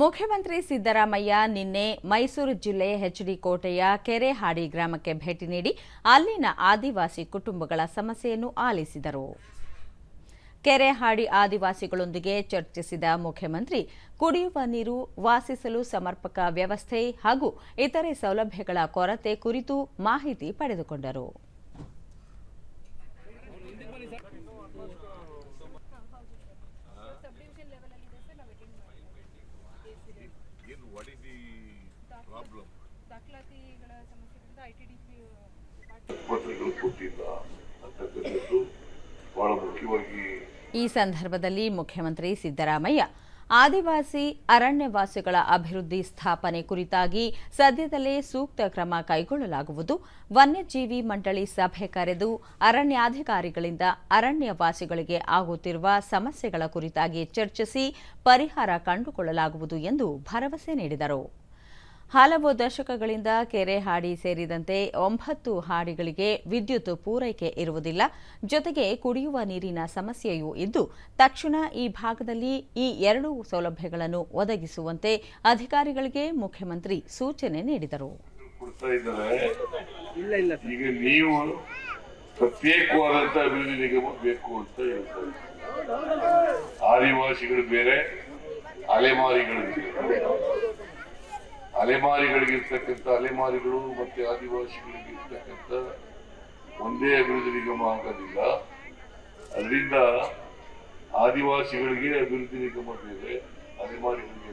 ಮುಖ್ಯಮಂತ್ರಿ ಸಿದ್ದರಾಮಯ್ಯ ನಿನ್ನೆ ಮೈಸೂರು ಜಿಲ್ಲೆ ಹೆಚ್ಡಿ ಕೋಟೆಯ ಕೆರೆಹಾಡಿ ಗ್ರಾಮಕ್ಕೆ ಭೇಟಿ ನೀಡಿ ಅಲ್ಲಿನ ಆದಿವಾಸಿ ಕುಟುಂಬಗಳ ಸಮಸ್ಯೆಯನ್ನು ಆಲಿಸಿದರು. ಕೆರೆಹಾಡಿ ಆದಿವಾಸಿಗಳೊಂದಿಗೆ ಚರ್ಚಿಸಿದ ಮುಖ್ಯಮಂತ್ರಿ, ಕುಡಿಯುವ ನೀರು, ವಾಸಿಸಲು ಸಮರ್ಪಕ ವ್ಯವಸ್ಥೆ ಹಾಗೂ ಇತರೆ ಸೌಲಭ್ಯಗಳ ಕೊರತೆ ಕುರಿತು ಮಾಹಿತಿ ಪಡೆದುಕೊಂಡರು. ದಾಖಲಾತಿಗಳ ಸಮಸ್ಯೆಗಳಿಂದ ಐ ಟಿ ಡಿ ಪಿ ಪತ್ರಗಳು ಕೊಟ್ಟಿಲ್ಲ ಅಂತಕ್ಕಂಥದ್ದು ಬಹಳ ಮುಖ್ಯವಾಗಿ ಈ ಸಂದರ್ಭದಲ್ಲಿ ಮುಖ್ಯಮಂತ್ರಿ ಸಿದ್ದರಾಮಯ್ಯ ಆದಿವಾಸಿ ಅರಣ್ಯವಾಸಿಗಳ ಅಭಿವೃದ್ಧಿ ಸ್ಥಾಪನೆ ಕುರಿತಾಗಿ ಸದ್ಯದಲ್ಲೇ ಸೂಕ್ತ ಕ್ರಮ ಕೈಗೊಳ್ಳಲಾಗುವುದು. ವನ್ಯಜೀವಿ ಮಂಡಳಿ ಸಭೆ ಕರೆದು ಅರಣ್ಯಾಧಿಕಾರಿಗಳಿಂದ ಅರಣ್ಯವಾಸಿಗಳಿಗೆ ಆಗುತ್ತಿರುವ ಸಮಸ್ಯೆಗಳ ಕುರಿತಾಗಿ ಚರ್ಚಿಸಿ ಪರಿಹಾರ ಕಂಡುಕೊಳ್ಳಲಾಗುವುದು ಎಂದು ಭರವಸೆ ನೀಡಿದರು. ಹಲವು ದಶಕಗಳಿಂದ ಕೆರೆ ಹಾಡಿ ಸೇರಿದಂತೆ ಒಂಬತ್ತು ಹಾಡಿಗಳಿಗೆ ವಿದ್ಯುತ್ ಪೂರೈಕೆ ಇರುವುದಿಲ್ಲ. ಜೊತೆಗೆ ಕುಡಿಯುವ ನೀರಿನ ಸಮಸ್ಯೆಯೂ ಇದ್ದು ತಕ್ಷಣ ಈ ಭಾಗದಲ್ಲಿ ಈ ಎರಡು ಸೌಲಭ್ಯಗಳನ್ನು ಒದಗಿಸುವಂತೆ ಅಧಿಕಾರಿಗಳಿಗೆ ಮುಖ್ಯಮಂತ್ರಿ ಸೂಚನೆ ನೀಡಿದರು. ಅಭಿವೃದ್ಧಿ ನಿಗಮ ಬೇಕು ಅಂತ ಹೇಳ್ತಾರೆ ಆದಿವಾಸಿಗಳು ಬೇರೆ ಅಲೆಮಾರಿಗಳು ಬೇರೆ. ಅಲೆಮಾರಿಗಳಿಗಿರ್ತಕ್ಕಂಥ ಅಲೆಮಾರಿಗಳು ಮತ್ತೆ ಆದಿವಾಸಿಗಳಿಗಿರ್ತಕ್ಕಂಥ ಒಂದೇ ಅಭಿವೃದ್ಧಿ ನಿಗಮ ಆಗೋದಿಲ್ಲ. ಅದರಿಂದ ಆದಿವಾಸಿಗಳಿಗೆ ಅಭಿವೃದ್ಧಿ ನಿಗಮ ಬೇರೆ ಅಲೆಮಾರಿಗಳಿಗೆ